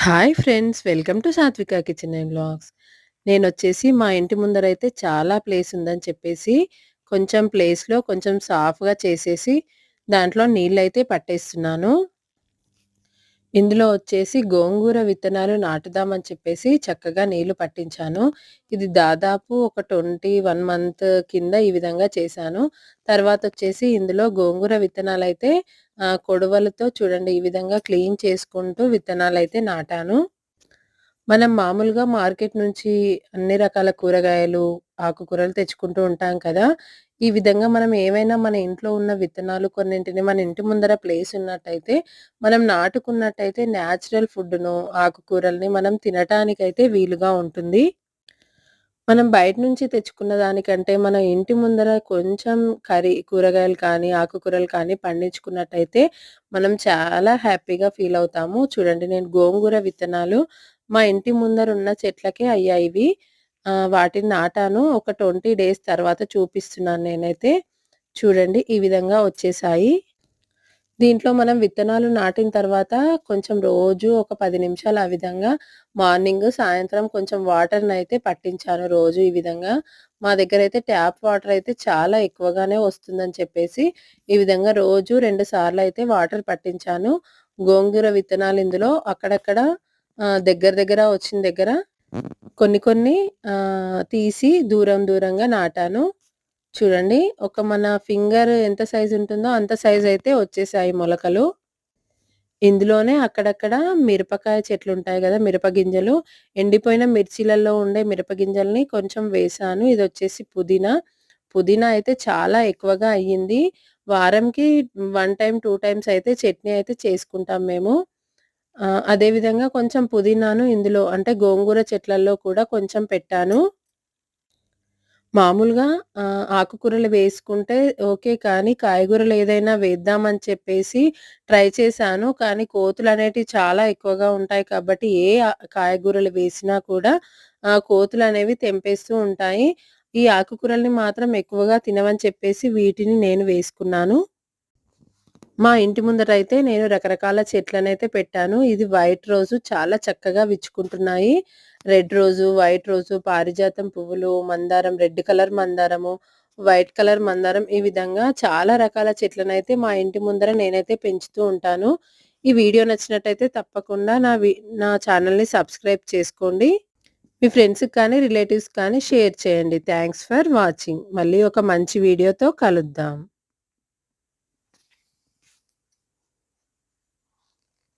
Hi friends! Welcome to Satvika kitchen and నేను వచ్చేసి మా ఇంటి ముందర అయితే చాలా ప్లేస్ ఉందని చెప్పేసి, కొంచెం ప్లేస్‌లో కొంచెం సాఫ్‌గా చేసేసి, దాంట్లో నీళ్ళు అయితే పట్టేస్తున్నాను. ఇందులో వచ్చేసి గోంగూర విత్తనాలు నాటుదామని చెప్పేసి చక్కగా నీళ్ళు పట్టించాను. ఇది దాదాపు ఒక 21 మంత్ కింద ఈ విధంగా చేశాను. తర్వాత వచ్చేసి ఇందులో గోంగూర విత్తనాలు అయితే కొడవలతో చూడండి ఈ విధంగా క్లీన్ చేసుకుంటూ విత్తనాలు అయితే నాటాను. మనం మామూలుగా మార్కెట్ నుంచి అన్ని రకాల కూరగాయలు, ఆకుకూరలు తెచ్చుకుంటూ ఉంటాం కదా! ఈ విధంగా మనం ఏవైనా మన ఇంట్లో ఉన్న విత్తనాలు కొన్నింటిని మన ఇంటి ముందర ప్లేస్ ఉన్నట్టయితే, మనం నాటుకున్నట్టయితే న్యాచురల్ ఫుడ్‌ను, ఆకుకూరల్ని మనం తినటానికైతే వీలుగా ఉంటుంది. మనం బయట నుంచి తెచ్చుకున్న దానికంటే మన ఇంటి ముందర కొంచెం కర్రీ కూరగాయలు కానీ, ఆకుకూరలు కానీ పండించుకున్నట్టయితే మనం చాలా హ్యాపీగా ఫీల్ అవుతాము. చూడండి నేను గోంగూర విత్తనాలు మా ఇంటి ముందర ఉన్న చెట్లకే అయ్యాయి ఇవి. వాటిని నాటాను. ఒక 20 డేస్ తర్వాత చూపిస్తున్నాను నేనైతే. చూడండి ఈ విధంగా వచ్చేసాయి. దీంట్లో మనం విత్తనాలు నాటిన తర్వాత కొంచెం రోజు ఒక పది నిమిషాలు ఆ విధంగా మార్నింగ్, సాయంత్రం కొంచెం వాటర్ని అయితే పట్టించాను రోజు ఈ విధంగా. మా దగ్గర అయితే ట్యాప్ వాటర్ అయితే చాలా ఎక్కువగానే వస్తుందని చెప్పేసి, ఈ విధంగా రోజు రెండు సార్లు అయితే వాటర్ పట్టించాను. గోంగూర విత్తనాలు ఇందులో అక్కడక్కడ దగ్గర దగ్గర వచ్చిన దగ్గర కొన్ని కొన్ని తీసి దూరం దూరంగా నాటాను. చూడండి ఒక మన ఫింగర్ ఎంత సైజ్ ఉంటుందో అంత సైజు అయితే వచ్చేసాయి మొలకలు. ఇందులోనే అక్కడక్కడ మిరపకాయ చెట్లుంటాయి కదా మిరప గింజలు, ఎండిపోయిన మిర్చీలలో ఉండే మిరప గింజల్ని కొంచెం ఇది వచ్చేసి పుదీనా. పుదీనా అయితే చాలా ఎక్కువగా అయ్యింది. వారంకి వన్ టైం టూ టైమ్స్ అయితే చట్నీ అయితే చేసుకుంటాం మేము. అదేవిధంగా కొంచెం పుదీనాను ఇందులో అంటే గోంగూర చెట్లలో కూడా కొంచెం పెట్టాను. మామూలుగా ఆహ్, ఆకుకూరలు వేసుకుంటే ఓకే. కానీ కాయగూరలు ఏదైనా వేద్దామని చెప్పేసి ట్రై చేశాను. కానీ కోతులనేటివి చాలా ఎక్కువగా ఉంటాయి కాబట్టి ఏ ఆహ్, కాయగూరలు వేసినా కూడా ఆహ్, కోతులనేవి తెంపేస్తూ ఉంటాయి. ఈ ఆకుకూరల్ని మాత్రం ఎక్కువగా తినవని చెప్పేసి వీటిని నేను వేసుకున్నాను. మా ఇంటి ముందరైతే నేను రకరకాల చెట్లనైతే పెట్టాను. ఇది వైట్ రోజు చాలా చక్కగా విచ్చుకుంటున్నాయి. రెడ్ రోజు, వైట్ రోజు, పారిజాతం పువ్వులు, మందారం, రెడ్ కలర్ మందారము, వైట్ కలర్ మందారం ఈ విధంగా చాలా రకాల చెట్లనైతే మా ఇంటి ముందర నేనైతే పెంచుతూ ఉంటాను. ఈ వీడియో నచ్చినట్టయితే తప్పకుండా నా వి నా ఛానల్‌ని సబ్స్క్రైబ్ చేసుకోండి. మీ ఫ్రెండ్స్‌కి కానీ, రిలేటివ్స్ కానీ షేర్ చేయండి. Thanks for watching. మళ్ళీ ఒక మంచి వీడియోతో కలుద్దాం.